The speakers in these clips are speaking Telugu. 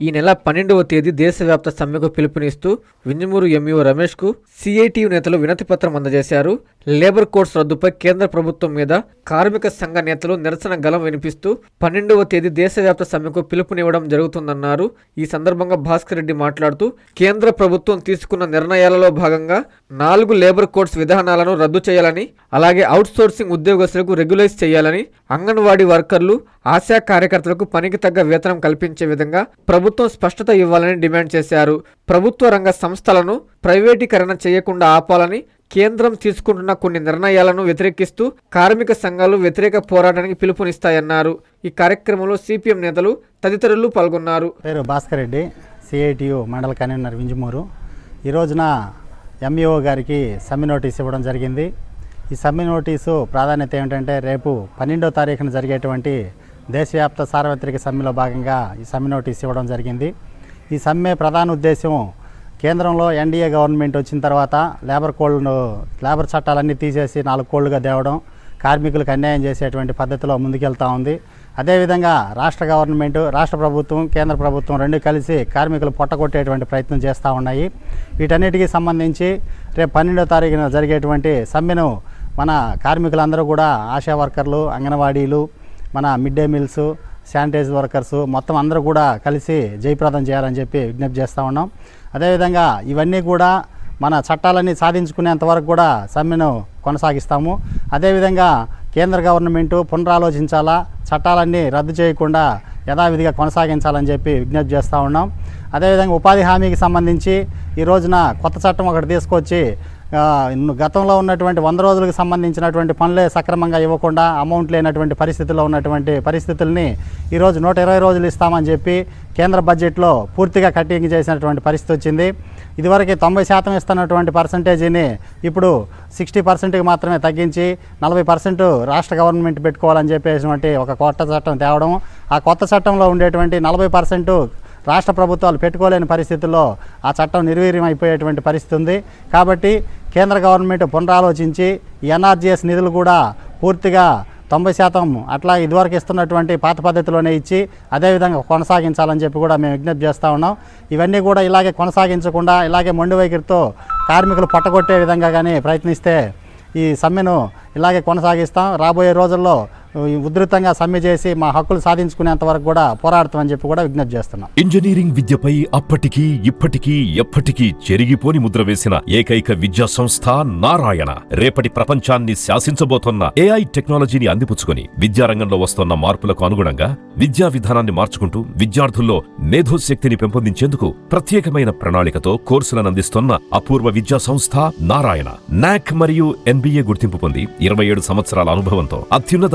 ఈ నెల పన్నెండవ తేదీ దేశవ్యాప్త సమ్మెకు పిలుపునిస్తూ వింజమూరు ఎంఈఓ రమేష్కు సిఐటియు నేతలు వినతిపత్రం అందజేశారు. లేబర్ కోడ్స్ రద్దుపై కేంద్ర ప్రభుత్వం మీద కార్మిక సంఘ నేతలు నిరసన గలం వినిపిస్తూ పన్నెండవ తేదీ దేశవ్యాప్త సమ్మెకు పిలుపునివ్వడం జరుగుతుందన్నారు. ఈ సందర్భంగా భాస్కర్ రెడ్డి మాట్లాడుతూ కేంద్ర ప్రభుత్వం తీసుకున్న నిర్ణయాలలో భాగంగా నాలుగు లేబర్ కోడ్స్ విధానాలను రద్దు చేయాలని అలాగే అవుట్సోర్సింగ్ ఉద్యోగస్తులకు రెగ్యులైజ్ చేయాలని అంగన్వాడీ వర్కర్లు ఆశా కార్యకర్తలకు పనికి తగ్గ వేతనం కల్పించే విధంగా ప్రభుత్వం స్పష్టత ఇవ్వాలని డిమాండ్ చేశారు. ప్రభుత్వ రంగ సంస్థలను ప్రైవేటీకరణ చేయకుండా ఆపాలని కేంద్రం తీసుకుంటున్న కొన్ని నిర్ణయాలను వ్యతిరేకిస్తూ కార్మిక సంఘాలు వ్యతిరేక పోరాటానికి పిలుపునిస్తాయన్నారు. ఈ కార్యక్రమంలో సిపిఎం నేతలు తదితరులు పాల్గొన్నారు. పేరు భాస్కర్ రెడ్డి సిఐటియు మండల కన్వీనర్ వింజమూరు. ఈ రోజున ఎంఈఓ గారికి సమ్మె నోటీస్ ఇవ్వడం జరిగింది. ఈ సమ్మె నోటీసు ప్రాధాన్యత ఏమిటంటే రేపు పన్నెండో తారీఖున జరిగేటువంటి దేశవ్యాప్త సార్వత్రిక సమ్మెలో భాగంగా ఈ సమ్మె నోటీస్ ఇవ్వడం జరిగింది. ఈ సమ్మె ప్రధాన ఉద్దేశం కేంద్రంలో ఎన్డీఏ గవర్నమెంట్ వచ్చిన తర్వాత లేబర్ కోడ్ను లేబర్ చట్టాలన్నీ తీసేసి నాలుగు కోళ్ళుగా తేవడం కార్మికులకు అన్యాయం చేసేటువంటి పద్ధతిలో ముందుకెళ్తా ఉంది. అదేవిధంగా రాష్ట్ర గవర్నమెంట్ రాష్ట్ర ప్రభుత్వం కేంద్ర ప్రభుత్వం రెండు కలిసి కార్మికులు పొట్టగొట్టేటువంటి ప్రయత్నం చేస్తూ ఉన్నాయి. వీటన్నిటికీ సంబంధించి రేపు పన్నెండో తారీఖున జరిగేటువంటి సమ్మెను మన కార్మికులందరూ కూడా ఆశా వర్కర్లు అంగన్వాడీలు మన mid day meals sanitise workers మొత్తం అందరూ కూడా కలిసి జయప్రదం చేయాలని చెప్పి విజ్ఞప్తి చేస్తూ ఉన్నాం. అదేవిధంగా ఇవన్నీ కూడా మన చట్టాలన్నీ సాధించుకునేంత వరకు కూడా సమ్మెను కొనసాగిస్తాము. అదేవిధంగా కేంద్ర గవర్నమెంటు పునరాలోచించాలా చట్టాలన్నీ రద్దు చేయకుండా యథావిధిగా కొనసాగించాలని చెప్పి విజ్ఞప్తి చేస్తూ ఉన్నాం. అదేవిధంగా ఉపాధి హామీకి సంబంధించి ఈ రోజున కొత్త చట్టం ఒకటి తీసుకొచ్చి గతంలో ఉన్నటువంటి వంద రోజులకు సంబంధించినటువంటి పనులే సక్రమంగా ఇవ్వకుండా అమౌంట్ లేనటువంటి పరిస్థితుల్లో ఉన్నటువంటి పరిస్థితుల్ని ఈరోజు నూట ఇరవై రోజులు ఇస్తామని చెప్పి కేంద్ర బడ్జెట్లో పూర్తిగా కటింగ్ చేసినటువంటి పరిస్థితి వచ్చింది. ఇదివరకు తొంభై శాతం ఇస్తున్నటువంటి పర్సంటేజీని ఇప్పుడు సిక్స్టీ పర్సెంట్కి మాత్రమే తగ్గించి నలభై పర్సెంట్ రాష్ట్ర గవర్నమెంట్ పెట్టుకోవాలని చెప్పేసినటువంటి ఒక కొత్త చట్టం తేవడం ఆ కొత్త చట్టంలో ఉండేటువంటి నలభై పర్సెంట్ రాష్ట్ర ప్రభుత్వాలు పెట్టుకోలేని పరిస్థితుల్లో ఆ చట్టం నిర్వీర్యం అయిపోయేటువంటి పరిస్థితి ఉంది. కాబట్టి కేంద్ర గవర్నమెంట్ పునరాలోచించి ఎన్ఆర్జీఎస్ నిధులు కూడా పూర్తిగా తొంభై శాతం అట్లా ఇదివరకు ఇస్తున్నటువంటి పాత పద్ధతిలోనే ఇచ్చి అదేవిధంగా కొనసాగించాలని చెప్పి కూడా మేము విజ్ఞప్తి చేస్తూ ఉన్నాం. ఇవన్నీ కూడా ఇలాగే కొనసాగించకుండా ఇలాగే మొండి వైఖరితో కార్మికులు పట్టగొట్టే విధంగా కానీ ప్రయత్నిస్తే ఈ సమ్మెను ఇలాగే కొనసాగిస్తాం. రాబోయే రోజుల్లో ఉధృతంగా సమ్మె చేసి మా హక్కులు సాధించుకునేంత వరకు కూడా పోరాడతామని చెప్పి కూడా విజ్ఞప్తి చేస్తున్నాం. ఇంజనీరింగ్ విద్యపై అప్పటికీ ఇప్పటికీ ఎప్పటికీ చెరిగిపోని ముద్ర వేసిన ఏకైక విద్యా సంస్థ నారాయణ. రేపటి ప్రపంచాన్ని శాసించబోతున్న ఏఐ టెక్నాలజీని అందిపుచ్చుకొని విద్యారంగంలో వస్తున్న మార్పులకు అనుగుణంగా విద్యా విధానాన్ని మార్చుకుంటూ విద్యార్థుల్లో మేధోశక్తిని పెంపొందించేందుకు ప్రత్యేకమైన ప్రణాళికతో కోర్సులను అందిస్తున్న అపూర్వ విద్యా సంస్థ నారాయణ. నాక్ మరియు ఎన్బిఏ గుర్తింపు పొంది ఇరవై ఏడు సంవత్సరాల అనుభవంతో అత్యున్నత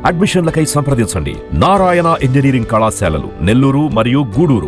అడ్మిషన్లకై సంప్రదించండి. నారాయణ ఇంజనీరింగ్ కళాశాలలు నెల్లూరు మరియు గూడూరు.